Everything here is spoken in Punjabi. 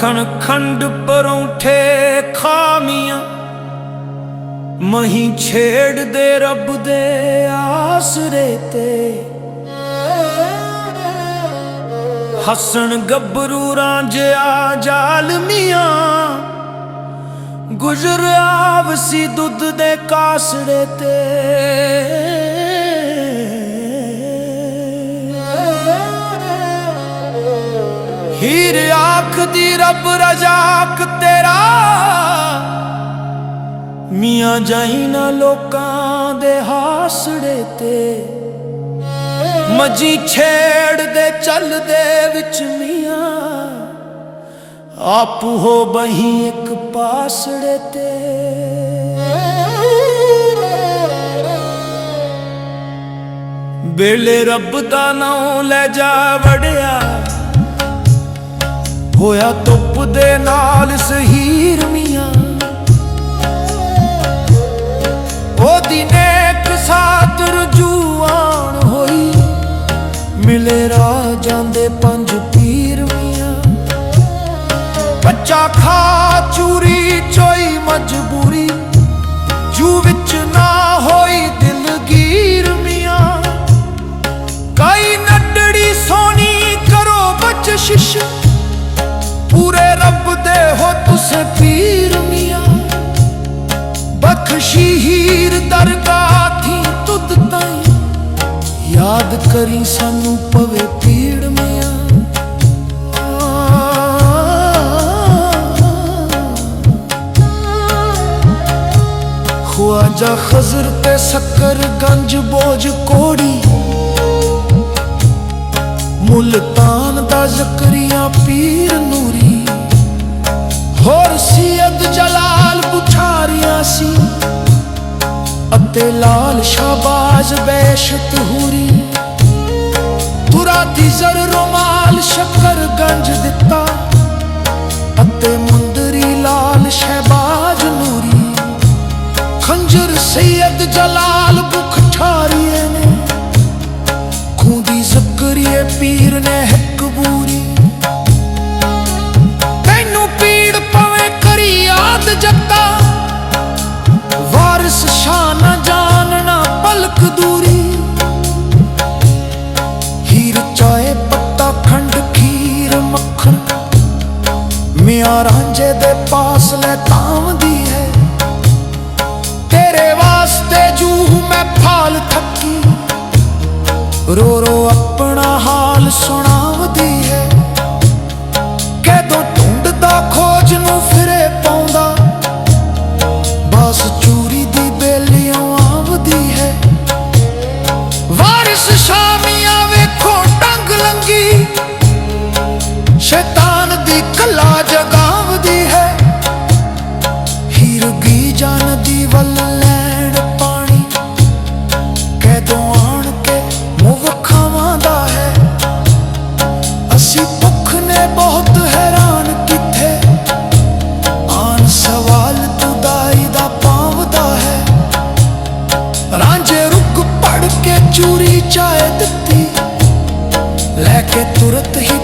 ਮੱਖਣ ਖੰਡ ਪਰੌਂਠੇ ਖਾਮੀਆਂ, ਮਹੀਂ ਛੇੜਦੇ ਰੱਬ ਦੇ ਆਸਰੇ ਤੇ। ਹੱਸਣ ਗੱਭਰੂ ਰਾਂਝਿਆ ਜਾਲਮੀਆਂ ਗੁਜ਼ਰਿਆ ਵਸੀ ਦੁੱਧ ਦੇ ਕਾਸੜੇ ਤੇ। ਹੀਰ ਆਖਦੀ ਰੱਬ ਰਜ਼ਾਕ ਤੇਰਾ। ਮੀਆਂ ਜਾਈ ਨਾ ਲੋਕਾਂ ਦੇ ਹਾਸੜੇ ਤੇ। ਮਜੀ ਛੇੜਦੇ ਚੱਲਦੇ ਵਿੱਚ ਮੀਆਂ। ਆਪ ਹੋ ਬਹੀ ਇੱਕ ਪਾਸੜੇ ਤੇ। ਵੇਲੇ ਰੱਬ ਦਾ ਨਾਮ ਲੈ ਜਾ ਵੜਿਆ। ਹੋਇਆ ਧੁੱਪ ਦੇ ਨਾਲ ਸਹੀਰ ਮੀਆਂ। ਉਹਦੀ ਨੇਕ ਸਾਥ ਰਜੂਆਨ ਹੋਈ। ਮਿਲੇ ਰਾਜਾਂ ਜਾਂਦੇ ਪੰਜ ਪੀਰ ਮੀਆਂ। ਬੱਚਾ ਖਾ, ਚੂਰੀ, ਚੋਈ ਮਜਬੂਰੀ। ਜੂ ਵਿੱਚ ਨਾ ਯਾਦ ਕਰੀ ਸਾਨੂੰ ਪਵੇ ਪੀੜ ਮੀਆਂ। ਖਵਾਜਾ ਖਜ਼ਰ ਤੇ ਸ਼ੱਕਰ, ਗੰਜ, ਬੋਝ, ਕੋੜੀ। ਮੁਲਤਾਨ ਦਾ ਜ਼ਕਰੀਆ ਪੀਰ ਨੂਰੀ। ਹੋਰ ਸੀਅਦ ਜਲਾਲ ਬੁਖਾਰੀਆਂ ਸੀ। ਅਤੇ ਲਾਲ ਸ਼ਾਬਾਜ਼ ਬੈਸ਼ਤ ਹੂਰੀ। ਤੁਰਾ ਦੀ ਜ਼ਰ ਰੁਮਾਲ ਸ਼ੱਕਰ ਗੰਜ ਦਿੱਤਾ ਅਤੇ ਮੁੰਦਰੀ ਲਾਲ ਸ਼ਹਿਬਾਜ਼ ਨੂਰੀ। ਖੰਜਰ ਸੈਦ ਜਲਾਲ ਮਿਆਂ ਰਾਂਝੇ ਦੇ ਪਾਸ ਲੈ ਤਾਂਵਦੀ ਹੈ। ਤੇਰੇ ਵਾਸਤੇ ਜੂਹ ਮੈਂ ਫਾਲ ਥੱਕੀ। ਰੋ ਰੋ ਆਪਣਾ ਹਾਲ ਸੁਣਾਵਦੀ ਹੈ। ਕਦੋਂ ਢੂੰਡਦਾ ਖੋਜ ਨੂੰ ਫਿਰੇ ਪਾਉਂਦਾ। ਬਸ ਚੂਰੀ ਦੀ ਬੇਲੀਆਂ ਆਵਦੀ ਹੈ। ਵਾਰਿਸ ਸ਼ਾਮੀਆਂ ਵੇਖੋ ਟੰਗ ਲੰਗੀ। ਸ਼ੈਤਾਨ ਦੀ ਕਲਾ ਜਗਾਵਦੀ ਕੇ ਤੁਰਤ ਹੀ